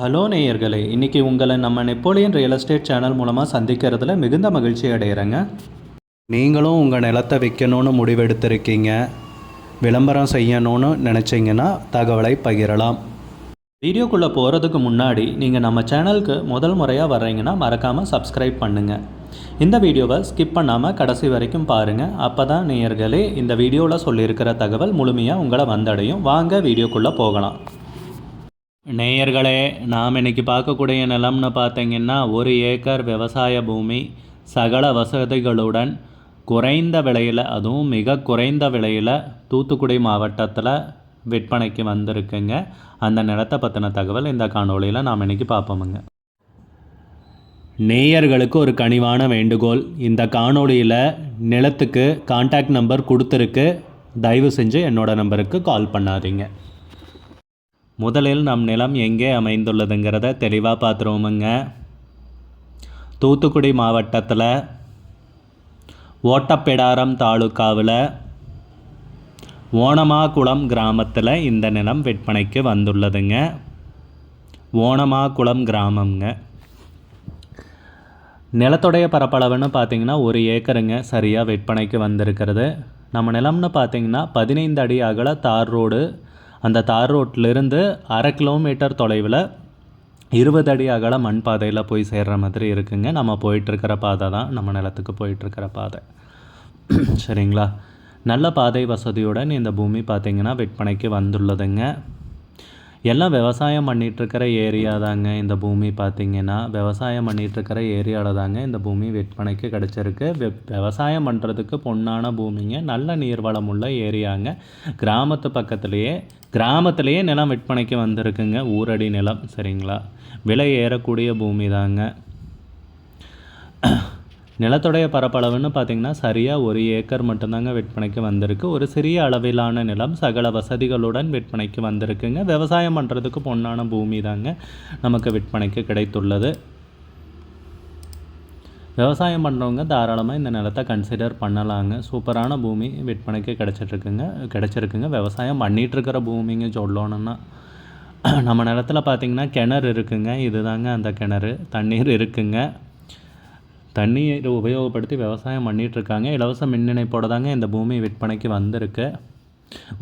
Hello நேயர்களே இன்றைக்கி உங்களை நம்ம நெப்போலியன் ரியல் எஸ்டேட் சேனல் மூலமாக சந்திக்கிறதுல மிகுந்த மகிழ்ச்சி அடைகிறேங்க நீங்களும் உங்கள் நிலத்தை விற்கணும்னு முடிவெடுத்திருக்கீங்க விளம்பரம் செய்யணும்னு நினச்சிங்கன்னா தகவலை பகிரலாம். வீடியோக்குள்ளே போகிறதுக்கு முன்னாடி நீங்கள் நம்ம சேனலுக்கு முதல் முறையாக வர்றீங்கன்னா மறக்காமல் சப்ஸ்கிரைப் பண்ணுங்கள் இந்த வீடியோவை ஸ்கிப் பண்ணாமல் கடைசி வரைக்கும் பாருங்கள் அப்போ தான் நேயர்களே இந்த வீடியோவில் சொல்லியிருக்கிற தகவல் முழுமையாக உங்களை வந்தடையும். வாங்க வீடியோக்குள்ளே போகலாம். நேயர்களே நாம் இன்றைக்கி பார்க்கக்கூடிய நிலம்னு பார்த்தீங்கன்னா ஒரு ஏக்கர் விவசாய பூமி சகல வசதிகளுடன் குறைந்த விலையில் அதுவும் மிக குறைந்த விலையில் தூத்துக்குடி மாவட்டத்தில் விற்பனைக்கு வந்திருக்குங்க. அந்த நிலத்தை பற்றின தகவல் இந்த காணொளியில் நாம் இன்னைக்கு பார்ப்போமுங்க. நேயர்களுக்கு ஒரு கனிவான வேண்டுகோள். இந்த காணொளியில் நிலத்துக்கு காண்டாக்ட் நம்பர் கொடுத்துருக்கு. தயவு செஞ்சு என்னோடய நம்பருக்கு கால் பண்ணாதீங்க. முதலில் நம் நிலம் எங்கே அமைந்துள்ளதுங்கிறத தெளிவாக பார்த்துருவோமுங்க. தூத்துக்குடி மாவட்டத்தில் ஓட்டப்பிடாரம் தாலுக்காவில் ஓணமாகுளம் கிராமத்தில் இந்த நிலம் விற்பனைக்கு வந்துள்ளதுங்க. ஓணமாகுளம் கிராமம்ங்க. நிலத்துடைய பரப்பளவுன்னு பார்த்தீங்கன்னா ஒரு ஏக்கருங்க சரியாக விற்பனைக்கு வந்திருக்கிறது. நம்ம நிலம்னு பார்த்தீங்கன்னா பதினைந்து அடி அகல தார் ரோடு அந்த தார் ரோட்லேருந்து அரை கிலோமீட்டர் தொலைவில் இருபது அடி அகல மண் பாதையில் போய் சேர்கிற மாதிரி இருக்குங்க. நம்ம போயிட்டுருக்கிற பாதை தான் நம்ம நிலத்துக்கு போயிட்டுருக்கிற பாதை. சரிங்களா? நல்ல பாதை வசதியுடன் இந்த பூமி பார்த்திங்கன்னா விற்பனைக்கு வந்துள்ளதுங்க. எல்லாம் விவசாயம் பண்ணிகிட்ருக்கிற ஏரியா தாங்க இந்த பூமி பார்த்திங்கன்னா. விவசாயம் பண்ணிகிட்ருக்கிற ஏரியாவில் தாங்க இந்த பூமி விற்பனைக்கு கிடச்சிருக்கு. வெ விவசாயம் பண்ணுறதுக்கு பொன்னான பூமிங்க. நல்ல நீர்வளம் உள்ள ஏரியாங்க. கிராமத்து பக்கத்துலேயே கிராமத்திலேயே நிலம் விற்பனைக்கு வந்திருக்குங்க. ஊரடி நிலம் சரிங்களா? விலை ஏறக்கூடிய பூமி தாங்க நிலத்துடைய பரப்பளவுன்னு பார்த்திங்கன்னா சரியாக ஒரு ஏக்கர் மட்டும்தாங்க விற்பனைக்கு வந்திருக்கு. ஒரு சிறிய அளவிலான நிலம் சகல வசதிகளுடன் விற்பனைக்கு வந்திருக்குங்க. விவசாயம் பண்ணுறதுக்கு பொன்னான பூமி தாங்க நமக்கு விற்பனைக்கு கிடைத்துள்ளது. விவசாயம் பண்ணுறவங்க தாராளமாக இந்த நிலத்தை கன்சிடர் பண்ணலாங்க. சூப்பரான பூமி விற்பனைக்கு கிடச்சிட்ருக்குங்க. கிடச்சிருக்குங்க. விவசாயம் பண்ணிகிட்ருக்கிற பூமிங்க சொல்லணுன்னா நம்ம நிலத்தில் பார்த்திங்கன்னா கிணறு இருக்குங்க. இதுதாங்க அந்த கிணறு. தண்ணீர் இருக்குங்க. தண்ணீரை உபயோகப்படுத்தி விவசாயம் பண்ணிகிட்ருக்காங்க இலவச மின் இணைப்போட தாங்க இந்த பூமி விற்பனைக்கு வந்திருக்கு.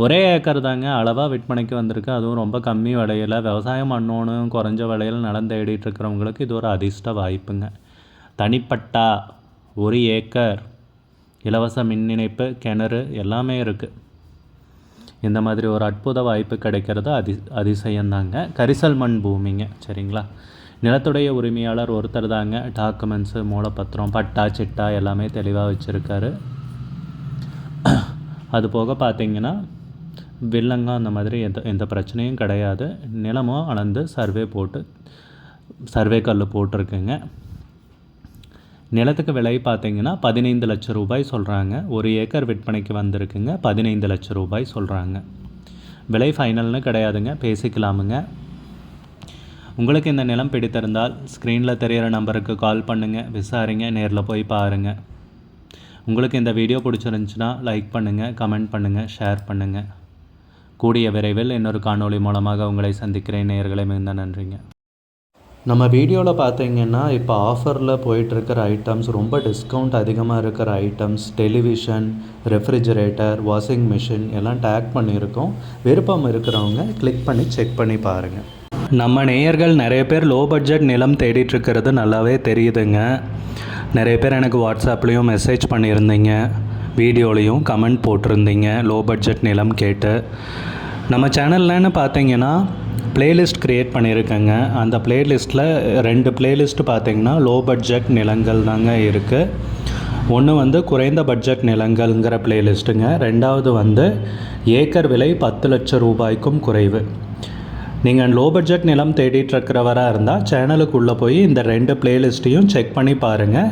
ஒரே ஏக்கர் தாங்க அளவாக விற்பனைக்கு வந்திருக்கு. அதுவும் ரொம்ப கம்மி விலையில் விவசாயம் பண்ணணும் குறைஞ்ச விலையில் நிலம் தேடிட்டு இருக்கிறவங்களுக்கு இது ஒரு அதிர்ஷ்ட வாய்ப்புங்க. தனிப்பட்டா ஒரு ஏக்கர் இலவச மின் இணைப்பு கிணறு எல்லாமே இருக்குது இந்த மாதிரி ஒரு அற்புத வாய்ப்பு கிடைக்கிறது அதி அதிசயம்தாங்க. கரிசல் மண் பூமிங்க சரிங்களா? நிலத்துடைய உரிமையாளர் ஒருத்தர் தாங்க. டாக்குமெண்ட்ஸு மூலப்பத்திரம் பட்டா சிட்டா எல்லாமே தெளிவாக வச்சுருக்காரு. அது போக பார்த்தீங்கன்னா வில்லங்கம் அந்த மாதிரி எந்த எந்த பிரச்சனையும் கிடையாது. நிலமும் அளந்து சர்வே போட்டு சர்வே கல் போட்டிருக்குங்க. நிலத்துக்கு விலை பார்த்தீங்கன்னா பதினைந்து லட்சம் ரூபாய் சொல்கிறாங்க ஒரு ஏக்கர் விற்பனைக்கு வந்திருக்குங்க பதினைந்து லட்சம் ரூபாய் சொல்கிறாங்க விலை ஃபைனல்னு கிடையாதுங்க பேசிக்கலாமுங்க. உங்களுக்கு இந்த நிலம் பிடித்திருந்தால் ஸ்க்ரீனில் தெரிகிற நம்பருக்கு கால் பண்ணுங்கள் விசாரிங்க நேரில் போய் பாருங்கள் உங்களுக்கு இந்த வீடியோ பிடிச்சிருந்துச்சுன்னா லைக் பண்ணுங்கள் கமெண்ட் பண்ணுங்கள் ஷேர் பண்ணுங்கள் கூடிய விரைவில் இன்னொரு காணொளி மூலமாக உங்களை சந்திக்கிறேன். நேர்களை மிகுந்த நன்றிங்க. நம்ம வீடியோவில் பார்த்தீங்கன்னா இப்போ ஆஃபரில் போயிட்டுருக்கிற ஐட்டம்ஸ் ரொம்ப டிஸ்கவுண்ட் அதிகமாக இருக்கிற items television refrigerator washing machine எல்லாம் டேக் பண்ணியிருக்கோம். விருப்பம் இருக்கிறவங்க கிளிக் பண்ணி செக் பண்ணி பாருங்கள் நம்ம நேயர்கள் நிறைய பேர் லோ பட்ஜெட் நிலம் தேடிட்டுருக்கிறது நல்லாவே தெரியுதுங்க. நிறைய பேர் எனக்கு வாட்ஸ்அப்லேயும் மெசேஜ் பண்ணியிருந்தீங்க. வீடியோலையும் கமெண்ட் போட்டிருந்தீங்க லோ பட்ஜெட் நிலம் கேட்டு. நம்ம சேனல்லன்னு பார்த்தீங்கன்னா பிளேலிஸ்ட் க்ரியேட் பண்ணியிருக்கேங்க. அந்த பிளேலிஸ்ட்டில் ரெண்டு பிளேலிஸ்ட் பார்த்தீங்கன்னா லோ பட்ஜெட் நிலங்கள் தாங்க இருக்குது ஒன்று வந்து குறைந்த பட்ஜெட் நிலங்கள்ங்கிற பிளேலிஸ்ட்டுங்க ரெண்டாவது வந்து ஏக்கர் விலை பத்து லட்சம் ரூபாய்க்கும் குறைவு. நீங்கள் லோ பட்ஜெட் நிலம் தேடிட்டுருக்கிறவராக இருந்தால் சேனலுக்குள்ளே போய் இந்த ரெண்டு பிளேலிஸ்ட்டையும் செக் பண்ணி பாருங்கள்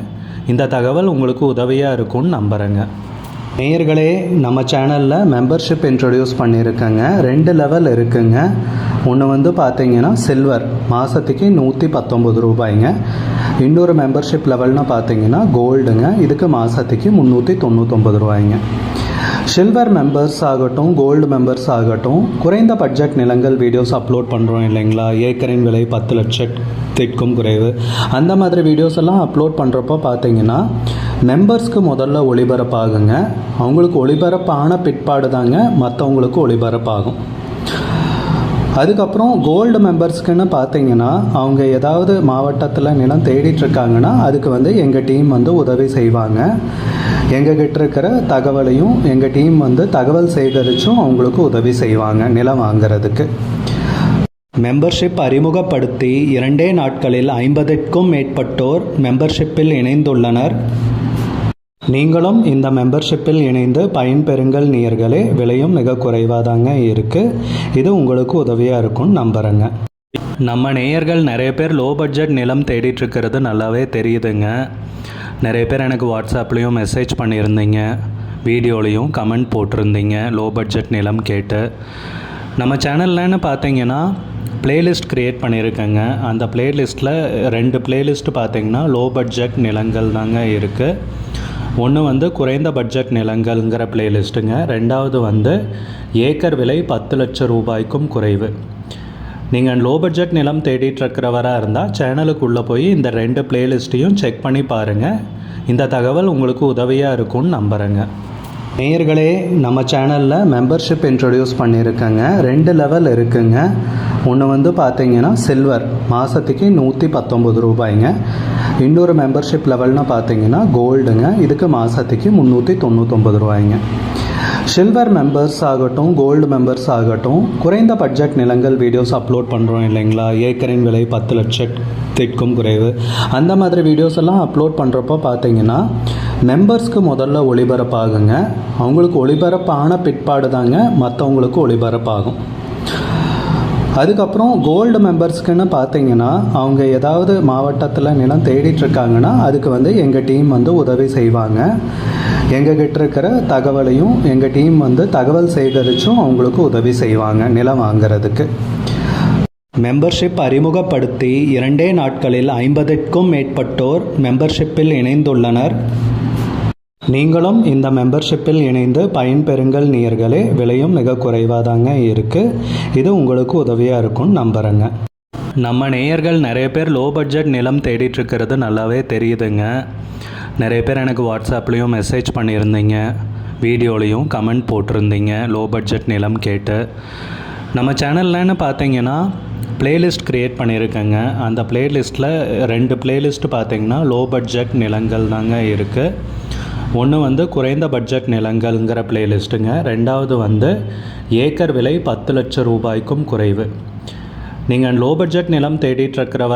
இந்த தகவல் உங்களுக்கு உதவியாக இருக்கும்னு நம்புகிறேங்க நேயர்களே நம்ம சேனலில் மெம்பர்ஷிப் இன்ட்ரடியூஸ் பண்ணியிருக்கேங்க. ரெண்டு லெவல் இருக்குங்க. ஒன்று வந்து பார்த்தீங்கன்னா சில்வர் மாதத்துக்கு நூற்றி பத்தொம்பது ரூபாய்ங்க. இன்னொரு மெம்பர்ஷிப் லெவல்னு பார்த்தீங்கன்னா கோல்டுங்க இதுக்கு மாதத்துக்கு முந்நூற்றி தொண்ணூத்தொம்பது ரூபாய்ங்க. சில்வர் மெம்பர்ஸ் ஆகட்டும் கோல்டு மெம்பர்ஸ் ஆகட்டும் குறைந்த பட்ஜெட் நிலங்கள் வீடியோஸ் அப்லோட் பண்ணுறோம் இல்லைங்களா? ஏக்கரின் விலை பத்து லட்சத்திற்கும் குறைவு. அந்த மாதிரி வீடியோஸ் எல்லாம் அப்லோட் பண்ணுறப்போ பார்த்தீங்கன்னா மெம்பர்ஸ்க்கு முதல்ல ஒளிபரப்பாகுங்க. அவங்களுக்கு ஒளிபரப்பான பிற்பாடு தாங்க மற்றவங்களுக்கு ஒளிபரப்பாகும். அதுக்கப்புறம் கோல்டு மெம்பர்ஸ்க்குன்னு பார்த்தீங்கன்னா அவங்க ஏதாவது மாவட்டத்தில் நிலம் தேடிட்டுருக்காங்கன்னா அதுக்கு வந்து எங்கள் டீம் வந்து உதவி செய்வாங்க. எங்ககிட்ட இருக்கிற தகவலையும் எங்கள் டீம் வந்து தகவல் சேகரித்தும் அவங்களுக்கு உதவி செய்வாங்க நிலம் வாங்குறதுக்கு. மெம்பர்ஷிப் அறிமுகப்படுத்தி இரண்டே நாட்களில் ஐம்பதுக்கும் மேற்பட்டோர் மெம்பர்ஷிப்பில் இணைந்துள்ளனர். நீங்களும் இந்த மெம்பர்ஷிப்பில் இணைந்து பயன்பெறுங்கள் நேயர்களே. விலையும் மிக குறைவாக தாங்க இருக்குது இது உங்களுக்கு உதவியாக இருக்கும்னு நம்புகிறேங்க நம்ம நேயர்கள் நிறைய பேர் லோ பட்ஜெட் நிலம் தேடிட்டுருக்கிறது நல்லாவே தெரியுதுங்க. நிறைய பேர் எனக்கு வாட்ஸ்அப்லேயும் மெசேஜ் பண்ணியிருந்தீங்க. வீடியோலையும் கமெண்ட் போட்டிருந்தீங்க லோ பட்ஜெட் நிலம் கேட்டு. நம்ம சேனல்லன்னு பார்த்தீங்கன்னா பிளேலிஸ்ட் க்ரியேட் பண்ணியிருக்கேங்க. அந்த பிளேலிஸ்ட்டில் ரெண்டு பிளேலிஸ்ட் பார்த்தீங்கன்னா லோ பட்ஜெட் நிலங்கள் தாங்க இருக்குது ஒன்று வந்து குறைந்த பட்ஜெட் நிலங்கள்ங்கிற பிளேலிஸ்ட்டுங்க ரெண்டாவது வந்து ஏக்கர் விலை பத்து லட்சம் ரூபாய்க்கும் குறைவு. நீங்கள் லோ பட்ஜெட் நிலம் தேடிட்டுருக்கிறவராக இருந்தால் சேனலுக்குள்ளே போய் இந்த ரெண்டு பிளேலிஸ்ட்டையும் செக் பண்ணி பாருங்கள் இந்த தகவல் உங்களுக்கு உதவியாக இருக்கும்னு நம்புகிறேங்க நேயர்களே நம்ம சேனலில் மெம்பர்ஷிப் இன்ட்ரடியூஸ் பண்ணியிருக்கேங்க. ரெண்டு லெவல் இருக்குங்க. ஒன்று வந்து பார்த்தீங்கன்னா சில்வர் மாதத்துக்கு நூற்றி பத்தொம்பது ரூபாய்ங்க. இன்னொரு மெம்பர்ஷிப் லெவல்னு பார்த்தீங்கன்னா கோல்டுங்க இதுக்கு மாதத்துக்கு முந்நூற்றி தொண்ணூத்தொம்பது ரூபாய்ங்க. சில்வர் மெம்பர்ஸ் ஆகட்டும் கோல்டு மெம்பர்ஸ் ஆகட்டும் குறைந்த பட்ஜெட் நிலங்கள் வீடியோஸ் அப்லோட் பண்ணுறோம் இல்லைங்களா? ஏக்கரின் விலை பத்து லட்சத்திற்கும் குறைவு. அந்த மாதிரி வீடியோஸ் எல்லாம் அப்லோட் பண்ணுறப்போ பார்த்தீங்கன்னா மெம்பர்ஸ்க்கு முதல்ல ஒளிபரப்பாகுங்க. அவங்களுக்கு ஒளிபரப்பான பிற்பாடு தாங்க மற்றவங்களுக்கு ஒளிபரப்பாகும். அதுக்கப்புறம் கோல்டு மெம்பர்ஸ்க்குன்னு பார்த்தீங்கன்னா அவங்க ஏதாவது மாவட்டத்தில் நிலம் தேடிட்டுருக்காங்கன்னா அதுக்கு வந்து எங்கள் டீம் வந்து உதவி செய்வாங்க. எங்ககிட்ட இருக்கிற தகவலையும் எங்கள் டீம் வந்து தகவல் சேகரித்தும் அவங்களுக்கு உதவி செய்வாங்க நிலம் வாங்குறதுக்கு. மெம்பர்ஷிப் அறிமுகப்படுத்தி இரண்டே நாட்களில் ஐம்பதுக்கும் மேற்பட்டோர் மெம்பர்ஷிப்பில் இணைந்துள்ளனர். நீங்களும் இந்த மெம்பர்ஷிப்பில் இணைந்து பயன்பெறுங்கள் நேயர்களே. விலையும் மிக குறைவாக தாங்க இருக்குது இது உங்களுக்கு உதவியாக இருக்கும்னு நம்புகிறேங்க நம்ம நேயர்கள் நிறைய பேர் லோ பட்ஜெட் நிலம் தேடிட்டுருக்கிறது நல்லாவே தெரியுதுங்க. நிறைய பேர் எனக்கு வாட்ஸ்அப்லேயும் மெசேஜ் பண்ணியிருந்தீங்க. வீடியோலையும் கமெண்ட் போட்டிருந்தீங்க லோ பட்ஜெட் நிலம் கேட்டு. நம்ம சேனல்லன்னு பார்த்தீங்கன்னா பிளேலிஸ்ட் க்ரியேட் பண்ணியிருக்கேங்க. அந்த பிளேலிஸ்ட்டில் ரெண்டு பிளேலிஸ்ட் பார்த்தீங்கன்னா லோ பட்ஜெட் நிலங்கள் தாங்க இருக்குது ஒன்று வந்து குறைந்த பட்ஜெட் நிலங்கள்ங்கிற பிளேலிஸ்ட்டுங்க ரெண்டாவது வந்து ஏக்கர் விலை பத்து லட்சம் ரூபாய்க்கும் குறைவு. நீங்கள் லோ பட்ஜெட் நிலம் தேடிட்டு இருக்கிறவர்